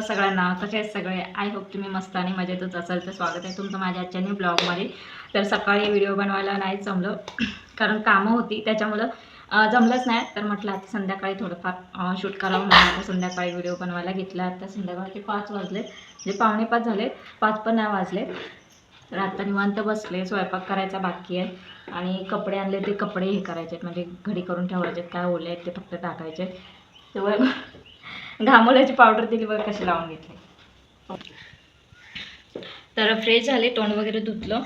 नमस्कार सगळ्यांना. कसे आहेत सगळे? आय होप तुम्ही मस्त आणि मजेतच असाल. तर स्वागत आहे तुमचं माझ्या आजच्या न्यू ब्लॉगमध्ये तर सकाळी व्हिडिओ बनवायला नाही जमलं कारण कामं होती. त्याच्यामुळं जमलंच नाही. तर म्हटलं आता संध्याकाळी थोडंफार शूट करावं म्हणून आता संध्याकाळी व्हिडिओ बनवायला घेतला. आता संध्याकाळचे पाच वाजले म्हणजे पावणे पाच झाले. पाच पण नाही वाजले. तर आता निवांत बसले. स्वयंपाक करायचा बाकी आहे. आणि कपडे आणले ते कपडे हे करायचे आहेत म्हणजे घडी करून ठेवायचे आहेत काय ओले आहेत ते फक्त टाकायचे तेव्हा घामोल्याची पावडर दिली बघा कशी लावून घेतली. तर फ्रेश झाले तोंड वगैरे धुतलं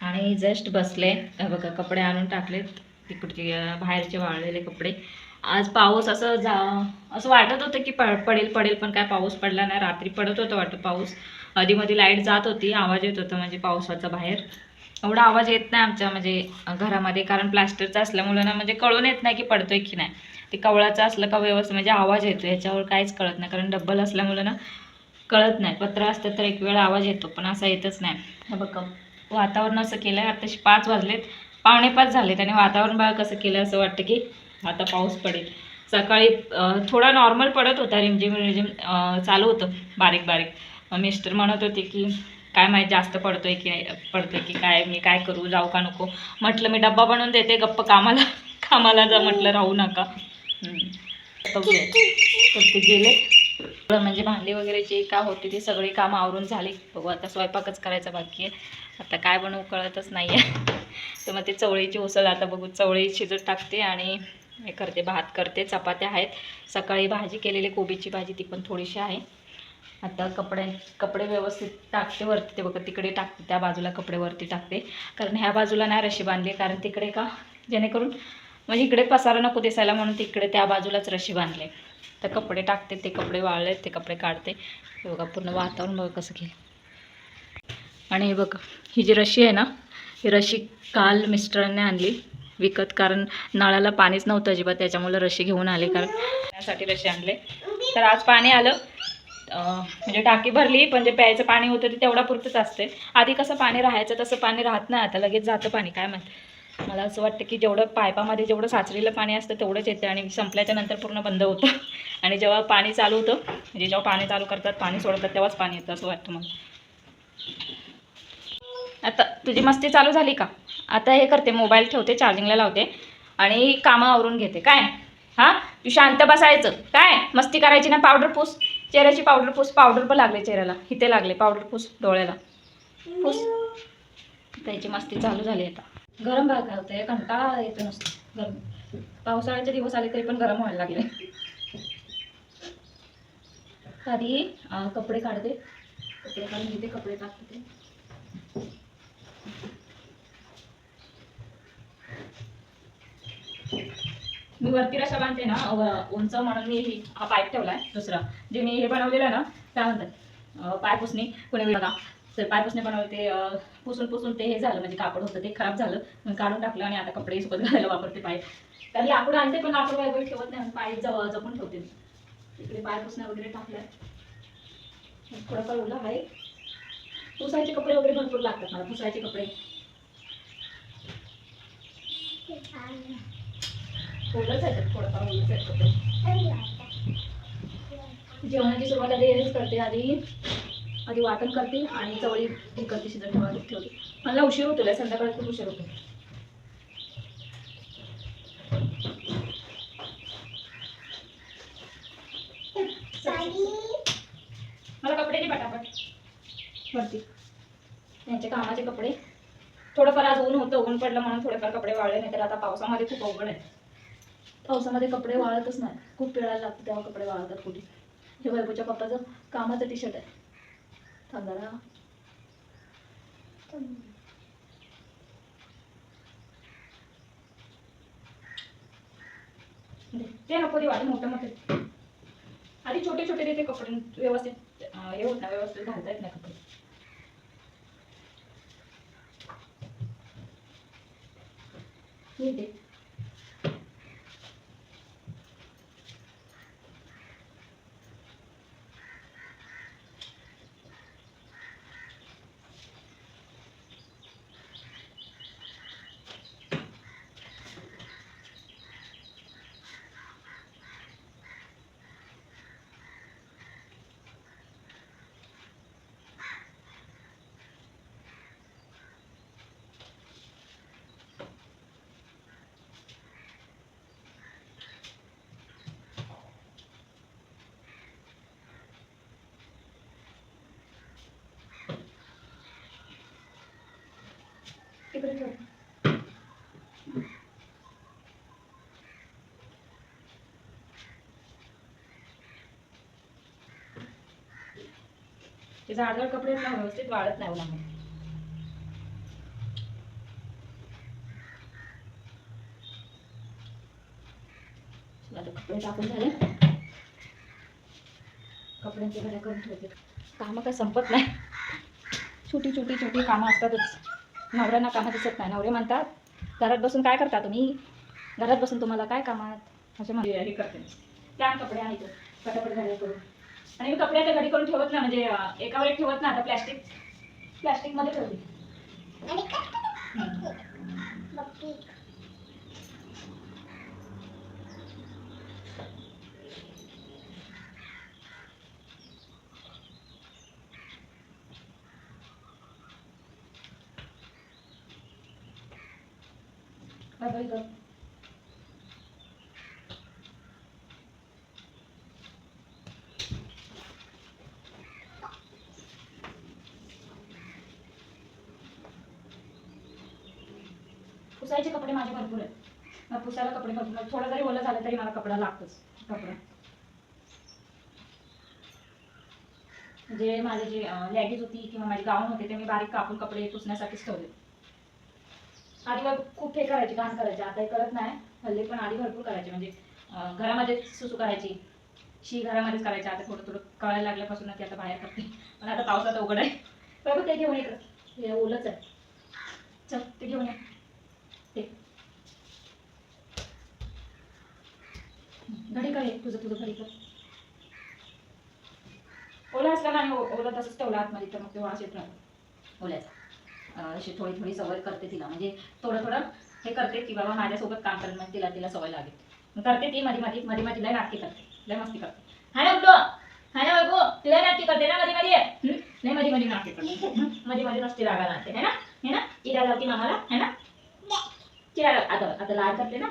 आणि जस्ट बसले. बघा कपडे आणून टाकलेत तिकडचे बाहेरचे वाळलेले कपडे. आज पाऊस असं जा असं वाटत होतं की प पडेल पडेल पण काय पाऊस पडला नाही. रात्री पडत होतं वाटतं पाऊस. आधीमध्ये लाइट जात होती आवाज येत होता म्हणजे पावसाचा बाहेर. एवढा आवाज येत नाही आमच्या म्हणजे घरामध्ये कारण प्लास्टरचा असल्यामुळं ना म्हणजे कळून येत नाही की पडतोय की नाही. ते कवळाचं असलं का व्यवस्थित म्हणजे आवाज येतो याच्यावर काहीच कळत नाही. कारण डब्बल असल्यामुळं ना कळत नाही. पत्र असतं तर एक वेळ आवाज येतो पण असा येतच नाही. हे बघ वातावरण असं केलं आहे आताशी पाच वाजलेत. पावणे पाच झालेत आणि वातावरण बघा कसं केलं असं वाटतं की आता पाऊस पडेल. सकाळी थोडा नॉर्मल पडत होता रिमझिम रिमझिम चालू होतं बारीक बारीक. मिस्टर म्हणत होते की काय माहीत जास्त पडतोय की नाही पडतोय की काय मी काय करू जाऊ का नको? म्हटलं मी डब्बा बनवून देते गप्प कामाला कामाला जा म्हटलं राहू नका. तर ते गेले. म्हणजे भांडी वगैरे जे का होती ती सगळी कामं आवरून झाली. बघू आता स्वयंपाकच करायचा बाकी आहे. आता काय बनवू कळतच नाही आहे तर मग ते चवळीची उसळ आता बघू. चवळी शिजत टाकते आणि हे करते भात करते. चपात्या आहेत. सकाळी भाजी केलेली कोबीची भाजी ती पण थोडीशी आहे. आता कपडे कपडे व्यवस्थित टाकते वरती. ते बघा तिकडे टाकते. त्या बाजूला कपडे वरती टाकते. कारण ह्या बाजूला नाही रशी बांधली कारण तिकडे का? जेणेकरून म्हणजे इकडे पसारा नको दिसायला म्हणून तिकडे त्या बाजूलाच रशी बांधले. तर कपडे टाकते ते कपडे वाळले ते कपडे काढते. हे बघा पूर्ण वातावरण बघा कसं केलं. आणि हे बघा ही जी रशी आहे ना ही रशी काल मिस्टरांनी आणली विकत कारण नळाला पाणीच नव्हतं अजिबात त्याच्यामुळे रशी घेऊन आले कारण त्यासाठी रशी आणले. तर आज पाणी आलं अं, म्हणजे टाकी भरली पण जे प्यायचं पाणी होतं ते तेवढा पुरतंच असते. आधी कसं पाणी राहायचं तसं पाणी राहत नाही आता लगेच जातं पाणी काय म्हणते मला असं वाटतं की जेवढं पायपामध्ये जेवढं साचलेलं पाणी असतं तेवढंच येतं आणि संपल्याच्या नंतर पूर्ण बंद होतं. आणि जेव्हा पाणी चालू होतं म्हणजे जेव्हा पाणी चालू करतात पाणी सोडतात तेव्हाच पाणी येतं असं वाटतं मला. आता तुझी मस्ती चालू झाली का? आता हे करते मोबाईल ठेवते चार्जिंगला लावते आणि कामं आवरून घेते. काय? हां? तू शांत बसायचं. काय? मस्ती करायची ना पावडर पूस. चेहऱ्याची पावडर पूस. पावडर पण लागले चेहऱ्याला. इथे लागले पावडर पूस डोळ्याला. पूस. त्याची मस्ती चालू झाली आता. गरम भात घालतोय कंटाळा येतो नुसतं. गरम. पावसाळ्याचे दिवस आले तरी पण गरम व्हायला लागले. आधी कपडे काढते. कपडे काढून घेते कपडे टाकते. मी वरती रशा बांधते ना उंच म्हणून मी हा पाईप ठेवलाय दुसरा. जे मी हे बनवलेलं ना काय म्हणतात? पाय पुसणी कुणी बघा तर पाय पुसणे बनवते पुसून पुसून ते हे झालं म्हणजे कापड होतं ते खराब झालं काढून टाकलं आणि आता कपडे सोबत घालायला वापरते पाय. तर लाकूड आणते पण लाकूड वगैरे ठेवत नाही पाय जवळ जपून ठेवते. इकडे पाय पुसण्या वगैरे टाकलाय. थोडंफार ओला आहे. पुसायचे कपडे वगैरे भरपूर लागतात मला पुसायचे कपडे. ओलंच आहेत थोडंफार आहेत कपडे. जेवणाची सुरुवात आधी हेच करते आधी. आधी वाटण करते आणि चवळी हे करते शिजत ठेवा ठेवते. मला उशीर होतो लय संध्याकाळी खूप उशीर होतो मला कपडे दे पटापट. वरती. त्यांचे कामाचे कपडे. थोडंफार आज ऊन होतं ऊन पडलं म्हणून थोडेफार कपडे वाळले नाही तर आता पावसामध्ये खूप अवघड आहे. पावसामध्ये कपडे वाळतच नाही. खूप पिळायला लागतं तेव्हा कपडे वाळतात कुठे. हे वैभवच्या पप्पाचं कामाचं टी शर्ट आहे. थांब जरा दे. ते नको दे वाटे मोठे मोठे आधी छोटे छोटे देते कपडे व्यवस्थित हे होत नाही व्यवस्थित घालता येत नाही कपडे हे दे तिकडे ठेव. ते जाडजड कपडे ना व्यवस्थित वाळत नाही उन्हामध्ये आता कपडे टाकून झाले. कपड्यांचे घड्या करून ठेवते. कामं काय संपत नाही. छोटी छोटी छोटी कामं असतातच. नवऱ्यांना कामं दिसत नाही. नवरे म्हणतात घरात बसून काय करता तुम्ही? घरात बसून तुम्हाला काय कामात? असे म्हणजे हे करते. त्या कपडे आहेत पटापट घडी करून. आणि मी कपडे आता घडी करून ठेवत ना म्हणजे एकावर एक ठेवत ना आता प्लॅस्टिक प्लॅस्टिकमध्ये ठेवते. बाय कर. पुसायचे कपडे माझे भरपूर आहेत. मला पुसायला कपडे भरपूर थोडं जरी ओलं झालं तरी मला कपडा लागतोच. कपडा. जे माझे जे लॅगेज होती किंवा माझे गाऊन होते ते मी बारीक कापून कपडे पुसण्यासाठीच ठेवले आधी खूप हे करायचे घाण करायची. आता हे करत नाही. हल्ली पण आधी भरपूर करायचे. म्हणजे घरामध्ये सुसू करायची. शी घरामध्येच करायची. आता थोडं थोडं कळायला लागल्यापासून ती आता बाहेर करते पण आता पावसात उघड आहे. बघू ते घेऊन ये ओलंच आहे. चल ते घेऊन ये. ते. घडी कर तुझं तुझं घडी कर. ओला असला ना ओला तसंच ठेवला आतमध्ये तर मग ते वास येत राहतो. ओल्याचा. अशी थोडी थोडी सवय करते तिला. म्हणजे थोडं थोडं हे करते की बाबा माझ्यासोबत काम करेल म्हणजे तिला तिला सवय लागेल. करते ती मध्ये मध्ये मध्ये मध्ये लय नाटकी करते. लय मस्ती करते. हाय ना उठो हाय ना बाबू तिला नाटकी करते ना मध्ये मध्ये नाही मधी मध्ये मध्ये नाटकी करते. मधी मध्ये मध्ये रागा लागते है ना? है ना? इरा लावते मामाला? है ना? चिरा आता आता लाड करते ना?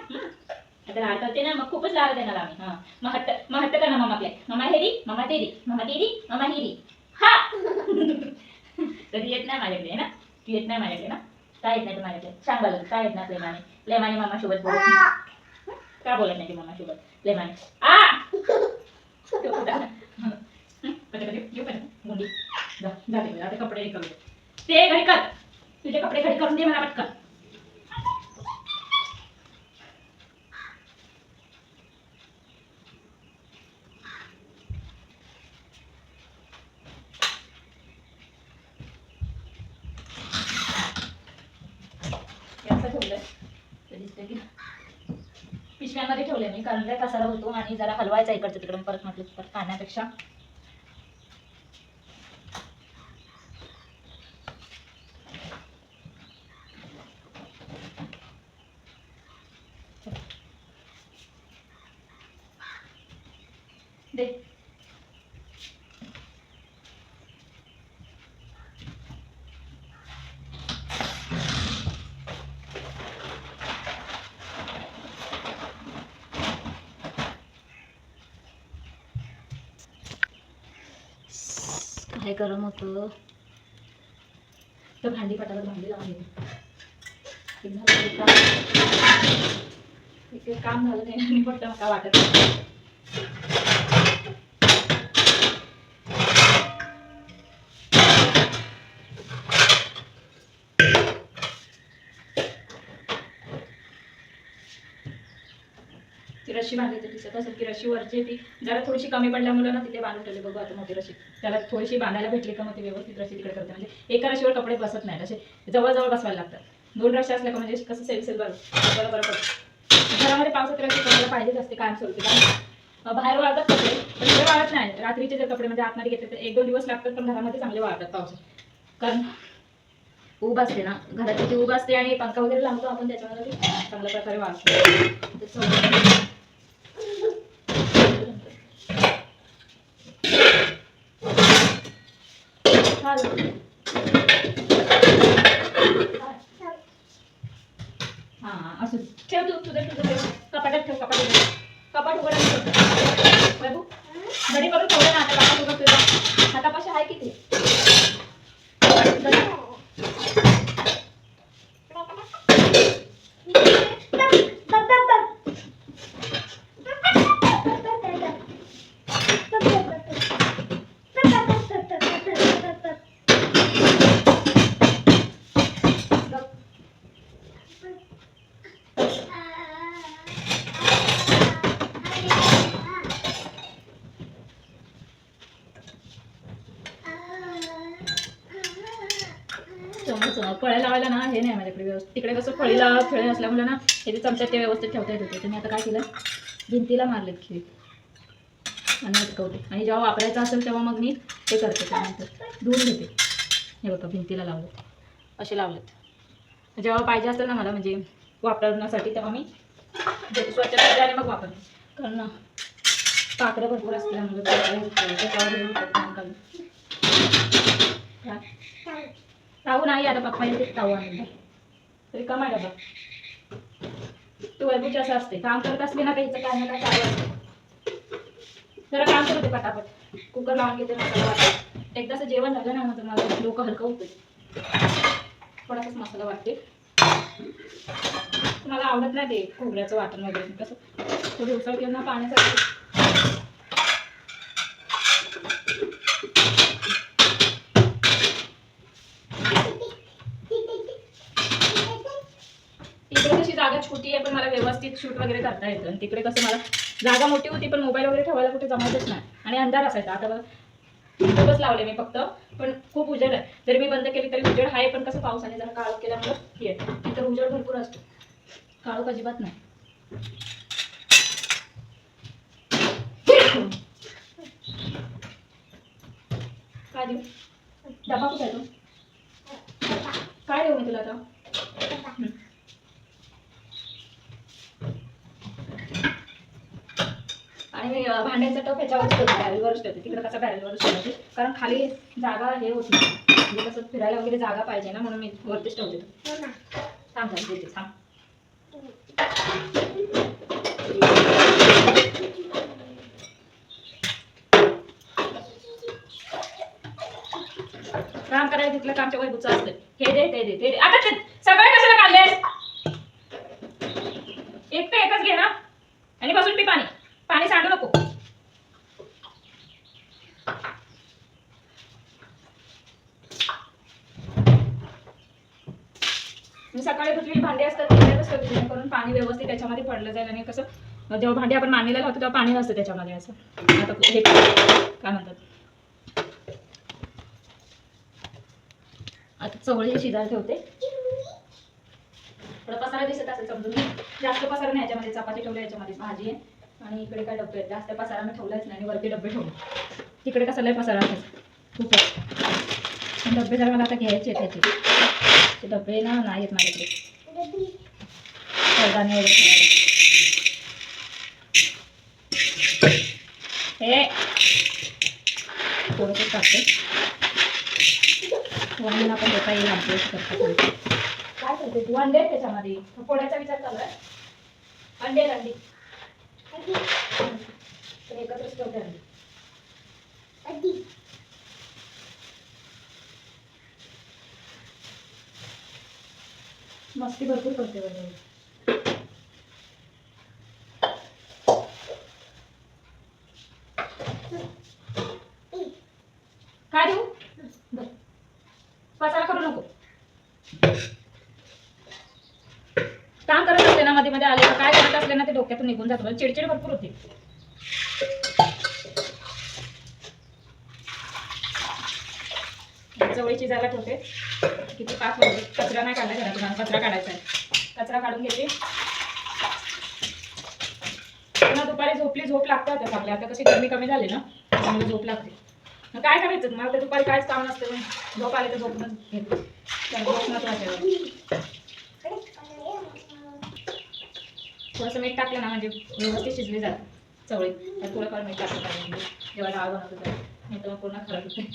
आता लाड करते ना? मग खूपच लाड देणार आम्ही. हा. मग हट्ट मग हट्ट करणार ना आपल्या हेरी मामा तेरी मामा तेरी मामा हिरी हा. कधी येत नाही माझ्याकडे ना? तू येत नाही माझ्याकडे ना? काय येत नाही तू माझ्याकडे? सांग बरं काय येत नाही लेमाने लेमाने मामासोबत बोलत नाही. का बोलत नाही ती मामा सोबत आ! आता कपडे ते घडी कर. तुझे कपडे घडी करून दे मला पटकन हे असं ठेवलंय ते दिसतंय की पाण्यामध्ये ठेवले मी कारण काय कसारा होतो आणि जरा हलवायचा इकडचं तिकडून परत म्हटलं परत खाण्यापेक्षा दे काय गरम होतं. तर भांडी पटायला भांडी लावली. एक काम. झालं नाही आणि पटलं काय वाटत रशी बांधायची दिसत असेल की रशी वरची ती. जरा थोडीशी कमी पडल्यामुळे ना तिथे बांधून ठेवली. बघू आता मोठी रशी. त्याला थोडीशी बांधायला भेटली का मग ती व्यवस्थित रशी तिकडे करते. म्हणजे एका रशीवर कपडे बसत नाही असे जवळजवळ बसवायला लागतात. दोन रशी असल्या का म्हणजे कसं सेल सेल बरं बरं बरं पडतं घरामध्ये पावसात रशी करायला पाहिजेच असते काय स्वरूपी. कारण बाहेर वाळतात कपडे पण इकडे वाळत नाही रात्रीचे जर कपडे म्हणजे आतमध्ये घेतले तर एक दोन दिवस लागतात पण घरामध्ये चांगले वाळतात पावसात कारण ऊब असते ना. घराची ती ऊब असते आणि पंखा वगैरे लावतो आपण त्याच्यामध्ये चांगल्या प्रकारे वाळतो ते सवय. चालेल. हा असं ठेव तू तुझं तुझं ठेव कपाटात ठेव कपाटात कपाट उघडा बाबू घडी ठेवलं ना आता कपाट उघड तुझं. हातापाशी आहे किती नाही माझ्याकडे व्यवस्थित तिकडे कसं फळीला फळे असल्यामुळे ना हे जे ते व्यवस्थित ठेवता येत होते. तर मी आता काय केलं? भिंतीला मारलेत खिळी. आणि अटकवते आणि जेव्हा वापरायचं असेल तेव्हा मग मी ते करते त्यानंतर. धुवून घेते. हे बघा भिंतीला लावलेत. असे लावलेत. जेव्हा पाहिजे असेल ना मला म्हणजे वापरण्यासाठी तेव्हा मी स्वच्छ करते आणि मग वापरते. कारण ना पाकडं भरपूर असल्यामुळे त्याच्यावर राहू नाही आता पप्पा येते ताऊ आणून तरी कमाय डबा तू वैभूची असं असते. काम करत असते ना काहीच काय ना काय चालू असते. जरा काम करते पटापट. कुकर लावून घेते मसाला वाटते. एकदाचं जेवण झालं ना मग मला लोक हलकं होतं थोडासाच मसाला वाटते. मला आवडत नाही ते खोबऱ्याचं वाटण वगैरे कसं? थोडी उसळ किंवा पाण्यासाठी छोटी आहे पण मला व्यवस्थित शूट वगैरे करता येतं. आणि तिकडे कसं मला जागा मोठी होती पण मोबाईल वगैरे ठेवायला कुठे जमायचंच नाही. आणि अंधार असायचा. आता खूपच लावले मी फक्त. पण खूप उजेड आहे. जरी मी बंद केली तरी उजेड आहे पण कसं पावसाने जरा काळोख केल्यामुळं हे आहे. उजेड भरपूर असतो. काळोख अजिबात नाही. काय देऊ? डबा कुठे आहे काय देऊ मी तुला आता हं. आणि मी भांड्याचा टप ह्याच्यावरच ठेवते बॅरेलवरच ठेवते तिकडे कसं बॅरेलवरच ठेवते कारण खाली जागा हे होती. म्हणजे कसं फिरायला वगैरे जागा पाहिजे ना म्हणून मी वरतीच ठेवते. तो. थांब थांब देते थांब. काम करायला तिथलं कामच्या वैभूचं असतं. हे दे ते दे ते दे. आता ते सगळे कशाला काढलेस एक तर एकच घे ना. आणि बसून पी पाणी. पाणी सांडू नको. मी सकाळी धुतलेली भांडी असतात त्याच्यातच पाणी व्यवस्थित त्याच्यामध्ये पडलं जाईल आणि कसं जेव्हा भांडी आपण मांडीला लावतो तेव्हा पाणी नसतं त्याच्यामध्ये असं. आता हे काय म्हणतात? आता चवळी शिजायला ठेवते. थोडा पसारा दिसत असेल समजून. जास्त पसारा नाही याच्यामध्ये चपाती ठेवली याच्यामध्ये भाजी आहे. आणि इकडे काय डबे आहेत? जास्त पसारा मी ठेवलाच नाही आणि वरती डबे ठेवले. तिकडे कसं लय पसारा असेल? खूपच. पण डबे जरा मला आता घ्यायचे त्याचे. ते डब्बे ना नाही आहेत माझ्याकडे. कडधान्य वगैरे हे. थोडंसं टाकते वांग्याला पण देता येईल आमच्या काय करते तू? अंडे त्याच्यामध्ये. पोळ्याचा विचार चालू आहे. अंडे अंडी. एकत्रच ठेवते अंडी मस्ती भरपूर करते वगैरे काय देऊ बरं. पसारा करू नको काम करत असते ना मध्ये मध्ये आले का ना ते डोक्यातून निघून जातं. म्हणजे चिडचिड भरपूर होते. जवळची जागा ठेवते. किती पाच वाजले कचरा नाही काढला घरातून. कचरा काढायचा आहे. कचरा काढून घेते पुन्हा दुपारी झोपली. झोप लागते आता आपल्या आता कशी गरमी कमी झाली ना त्यामुळे झोप लागते. मग काय करायचं? मला तर दुपारी काहीच काम नसतं. झोप आले तर झोपूनच घेते. त्यामुळे झोप महत्वाचं आहे. थोडंसं मीठ टाकलं ना म्हणजे व्यवस्थित शिजले जातात चवळी तर थोडंफार मीठ टाकलं पाहिजे. जेव्हा डाळ बनवतो तेव्हा नाही तर मग पूर्ण खराब होते.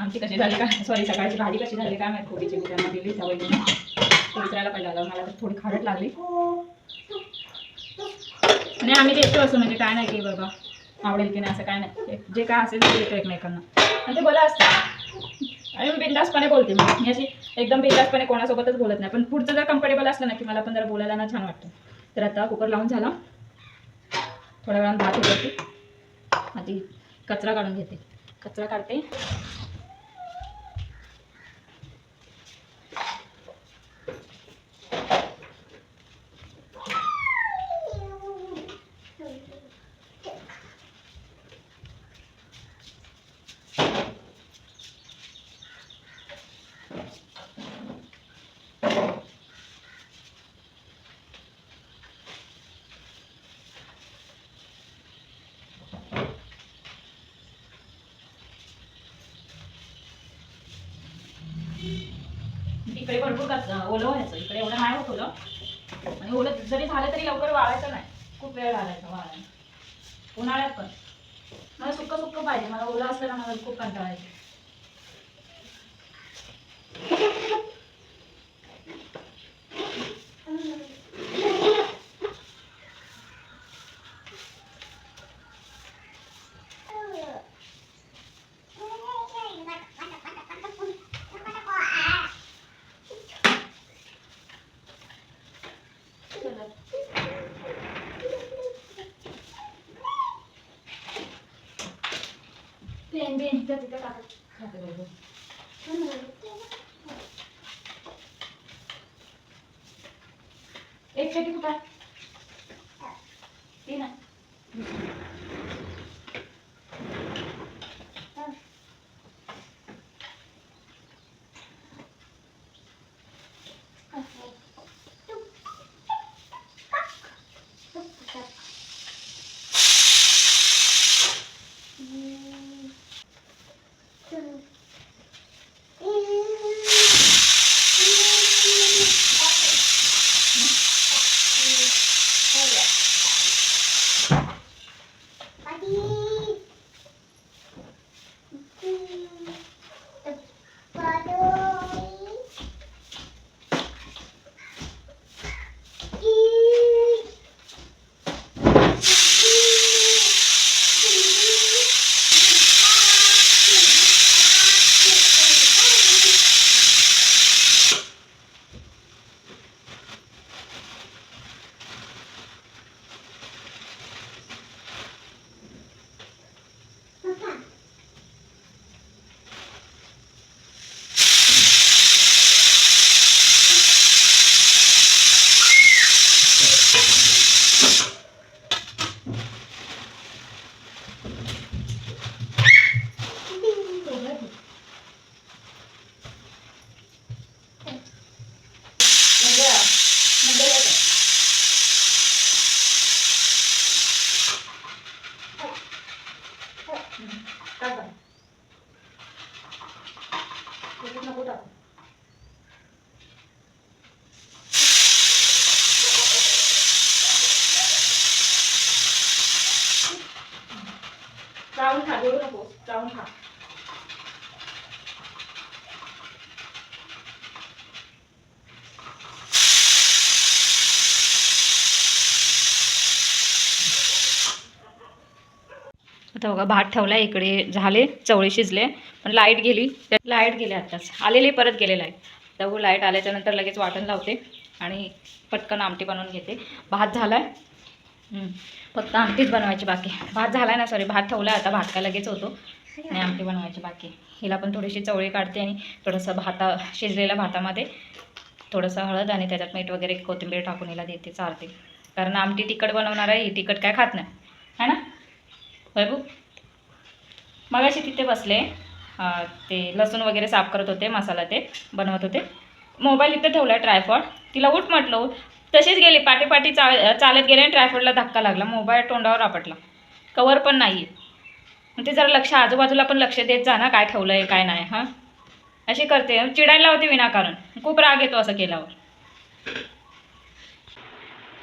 आमची कशी झाली का? सॉरी सकाळची भाजी कशी झाली काय माहिती कोबीची मी दिली सवयीने तो विचारायला पाहिजे आलं मला तर थोडी खारट लागली. आणि आम्ही देतो असं म्हणजे काय नाही की बाबा आवडेल की नाही असं काय नाही. जे काय असेल ते देतो एकमेकांना. आणि ते बोला असतं. आणि मी बिंदासपणे बोलते. मग मी अशी एकदम बिंदासपणे कोणासोबतच बोलत नाही. पण पुढचं जर कम्फर्टेबल असलं ना की मला पण जरा बोलायला ना छान वाटतं. तर आता कुकर लावून झाला. थोड्या वेळानं भात हे आधी कचरा काढून घेते. कचरा काढते. भरपूर ओलं व्हायचं इकडे एवढं नाही होत ओलं. आणि ओलं जरी झालं तरी लवकर वाळायचं नाही. खूप वेळ घालायचा वाळायला. उन्हाळ्यात पण. मला सुक्क सुक्क पाहिजे मला ओलं असलं ना मला खूप कंटाळा येतो. पेन बेन तिथं टाकत खाते बरोबर एक पेटी कुठं आहे ती नाही नको टाकू चावून खा देऊ नको चावून खा आता बघा भात ठेवला इकडे झाले चवळी शिजले पण लाइट गेली. लाइट गेली आत्ताच. आलेली परत गेले लाइट तर लाइट आल्याच्यानंतर लगेच वाटण लावते आणि पटकन आमटी बनवून घेते. भात झालाय. हम्म. फक्त आमटीच बनवायची बाकी. भात झालाय ना सॉरी भात ठेवला आता भात काय लगेच होतो. आणि आमटी बनवायची बाकी. हिला पण थोडीशी चवळी काढते आणि थोडंसं भाता शिजलेल्या भातामध्ये थोडंसं हळद आणि त्याच्यात मीठ वगैरे कोथिंबीर टाकून हिला देते चालते कारण आमटी तिखट बनवणार आहे ही तिखट काय खात नाही. है ना? वैभू मगाशी तिथे बसले. ते लसूण वगैरे साफ करत होते मसाला ते बनवत होते. मोबाईल इथं ठेवला ट्रायफॉड. तिला उठ म्हटलं उठ. तशीच गेली पाठी चा चालत गेले आणि ट्रायफॉडला धक्का लागला. मोबाईल तोंडावर आपटला. कवर पण नाही आहे मग ते जरा लक्ष आजूबाजूला पण लक्ष देत जा ना काय ठेवलं आहे काय नाही हां? अशी करते. चिडायला होते विनाकारण खूप राग येतो असं केल्यावर.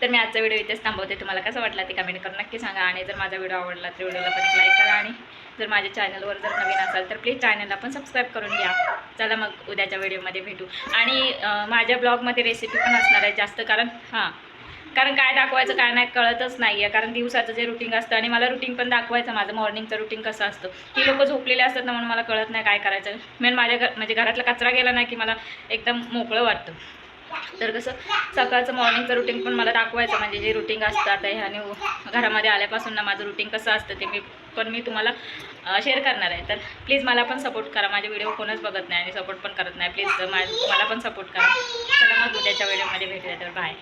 तर मी आजचा व्हिडिओ इथेच थांबवते. तुम्हाला कसं वाटला ते कमेंट करून नक्की सांगा. आणि जर माझा व्हिडिओ आवडला तर व्हिडिओला पण लाईक करा. आणि जर माझ्या चॅनलवर जर नवीन असाल तर प्लीज चॅनलला पण सबस्क्राईब करून घ्या. चला मग उद्याच्या व्हिडिओमध्ये भेटू. आणि माझ्या ब्लॉगमध्ये रेसिपी पण असणार आहे जास्त कारण हां. कारण काय दाखवायचं काय नाही कळतच नाही आहे कारण दिवसाचं जे रुटीन असतं आणि मला रुटीन पण दाखवायचं माझं. मॉर्निंगचं रुटीन कसं असतं? ही लोक झोपलेले असतात ना म्हणून मला कळत नाही काय करायचं. मेन माझ्या घर म्हणजे घरातला कचरा गेला नाही की मला एकदम मोकळं वाटतं. तर कसं सकाळचं मॉर्निंगचं रुटीन पण मला दाखवायचं. म्हणजे जे रुटीन असतं आता ह्याने घरामध्ये आल्यापासून ना माझं रुटीन कसं असतं ते मी पण मी तुम्हाला शेअर करणार आहे. तर प्लीज मला पण सपोर्ट करा. माझे व्हिडिओ कोणच बघत नाही आणि सपोर्ट पण करत नाही. प्लीज मला पण सपोर्ट करा. चला मग उद्याच्या व्हिडिओमध्ये भेटूया. तर बाय